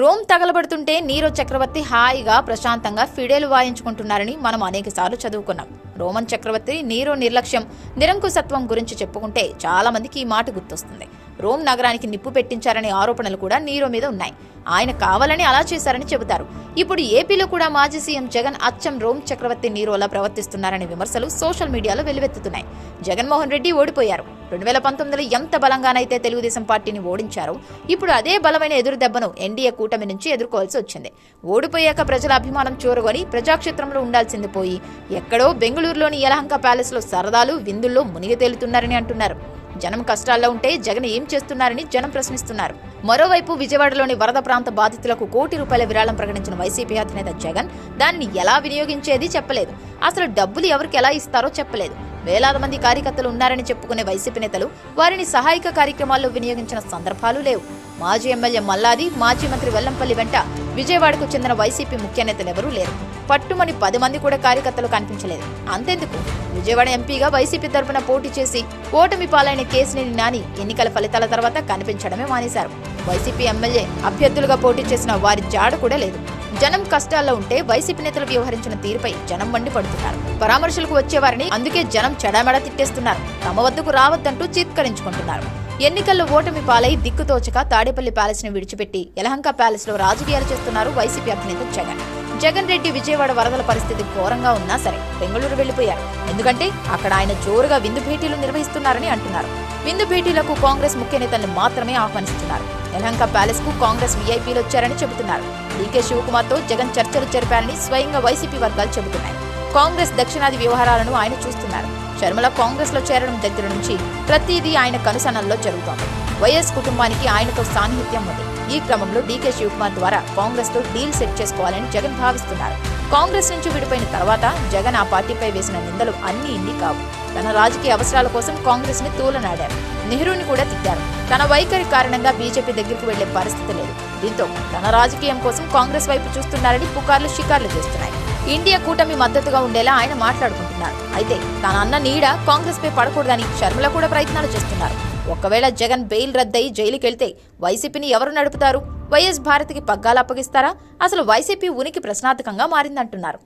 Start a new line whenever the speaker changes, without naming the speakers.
Rome తగలబడుతుంటే Nero చక్రవర్తి హాయిగా ప్రశాంతంగా ఫిడేలు వాయించుకుంటున్నారని మనం అనేకసార్లు చదువుకున్నాం. రోమన్ చక్రవర్తి నీరో నిర్లక్ష్యం నిరంకుశత్వం గురించి చెప్పుకుంటే చాలా మందికి ఈ మాట గుర్తొస్తుంది. రోమ్ నగరానికి నిప్పు పెట్టించారనే ఆరోపణలు కూడా నీరో మీద ఉన్నాయి. ఆయన కావాలని అలా చేశారని చెబుతారు. ఇప్పుడు ఏపీలో కూడా మాజీ సీఎం జగన్ అచ్చం రోమ్ చక్రవర్తి నీరోలా ప్రవర్తిస్తున్నారనే విమర్శలు సోషల్ మీడియాలో వెలువెత్తుతున్నాయి. జగన్మోహన్ రెడ్డి ఓడిపోయారు. రెండు వేల పంతొమ్మిదిలో ఎంత బలంగానైతే తెలుగుదేశం పార్టీని ఓడించారో ఇప్పుడు అదే బలమైన ఎదురు దెబ్బను ఎన్డీఏ కూటమి నుంచి ఎదుర్కోవాల్సి వచ్చింది. ఓడిపోయాక ప్రజల అభిమానం చూరగొని ప్రజాక్షేత్రంలో ఉండాల్సింది పోయి ఎక్కడో బెంగళూరులోని యలహంక ప్యాలెస్లో సరదాలు విందుల్లో మునిగి తేలుతున్నారని అంటున్నారు. జనం కష్టాల్లో ఉంటే జగన్ ఏం చేస్తున్నారని జనం ప్రశ్నిస్తున్నారు. మరోవైపు విజయవాడలోని వరద ప్రాంత బాధితులకు కోటి రూపాయల విరాళం ప్రకటించిన వైసీపీ అధినేత జగన్ దాన్ని ఎలా వినియోగించేది చెప్పలేదు. అసలు డబ్బులు ఎవరికి ఎలా ఇస్తారో చెప్పలేదు. వేలాది మంది కార్యకర్తలు ఉన్నారని చెప్పుకునే వైసీపీ నేతలు వారిని సహాయక కార్యక్రమాల్లో వినియోగించిన సందర్భాలు లేవు. మాజీ ఎమ్మెల్యే మల్లాది మాజీ మంత్రి వెల్లంపల్లి వెంట విజయవాడకు చెందిన వైసీపీ ముఖ్య నేతలు ఎవరూ లేరు. పట్టుమని పది మంది కూడా కార్యకర్తలు కనిపించలేదు. అంతెందుకు? విజయవాడ ఎంపీగా వైసీపీ తరపున పోటీ చేసి ఓటమి పాలైన కేసినేని నాని ఎన్నికల ఫలితాల తర్వాత కనిపించడమే మానేశారు. వైసీపీ ఎమ్మెల్యే అభ్యర్థులుగా పోటీ చేసిన వారి జాడ కూడా లేదు. జనం కష్టాల్లో ఉంటే వైసీపీ నేతలు వ్యవహరించిన తీరుపై జనం మండిపడుతున్నారు పరామర్శలకు వచ్చేవారిని అందుకే జనం చెడామెడ తిట్టేస్తున్నారు. తమ వద్దకు రావద్దంటూ చీత్కరించుకుంటున్నారు. ఎన్నికల్లో ఓటమి పాలై దిక్కుతోచక తాడేపల్లి ప్యాలెస్ను విడిచిపెట్టి యలహంక ప్యాలెస్లో రాజకీయాలు చేస్తున్నారు వైసీపీ అధినేత జగన్. జగన్ రెడ్డి విజయవాడ వరదల పరిస్థితి ఘోరంగా ఉన్నా సరే బెంగళూరు వెళ్ళిపోయారు ఎందుకంటే అక్కడ ఆయన జోరుగా విందు భేటీలు నిర్వహిస్తున్నారని అంటున్నారు. విందు భేటీలకు కాంగ్రెస్ ముఖ్య నేతల్ని మాత్రమే ఆహ్వానిస్తున్నారు. యలహంక ప్యాలెస్కు కాంగ్రెస్ వీఐపీలు వచ్చారని చెబుతున్నారు. డీకే శివకుమార్తో జగన్ చర్చలు జరిపారని స్వయంగా వైసీపీ వర్గాలు చెబుతున్నాయి. కాంగ్రెస్ దక్షిణాది వ్యవహారాలను ఆయన చూస్తున్నారు. శర్మల కాంగ్రెస్లో చేరడం దగ్గర నుంచి ప్రతిదీ ఆయన కనుసనల్లో జరుగుతోంది. వైఎస్ కుటుంబానికి ఆయనతో సాన్నిహిత్యం ఉంది. ఈ క్రమంలో డీకే శివకుమార్ ద్వారా కాంగ్రెస్తో డీల్ సెట్ చేసుకోవాలని జగన్ భావిస్తున్నారు. కాంగ్రెస్ నుంచి విడిపోయిన తర్వాత జగన్ ఆ పార్టీపై వేసిన నిందలు అన్ని ఇన్ని కావు. తన రాజకీయ అవసరాల కోసం కాంగ్రెస్ని తూలనాడారు. నెహ్రూని కూడా తిట్టారు. తన వైఖరి కారణంగా బీజేపీ దగ్గరకు వెళ్ళే పరిస్థితి లేదు. దీంతో తన రాజకీయం కోసం కాంగ్రెస్ వైపు చూస్తున్నారని పుకార్లు షికార్లు చేస్తున్నాయి. ఇండియా కూటమి మద్దతుగా ఉండేలా ఆయన మాట్లాడుకుంటున్నారు. అయితే తన అన్న నీడ కాంగ్రెస్ పై పడకూడదని శర్మల కూడా ప్రయత్నాలు చేస్తున్నారు. ఒకవేళ జగన్ బెయిల్ రద్దయి జైలుకెళ్తే వైసీపీని ఎవరు నడుపుతారు? వైఎస్ భారత్కి పగ్గాలు అప్పగిస్తారా? అసలు వైసీపీ ఉనికి ప్రశ్నార్థకంగా మారిందంటున్నారు.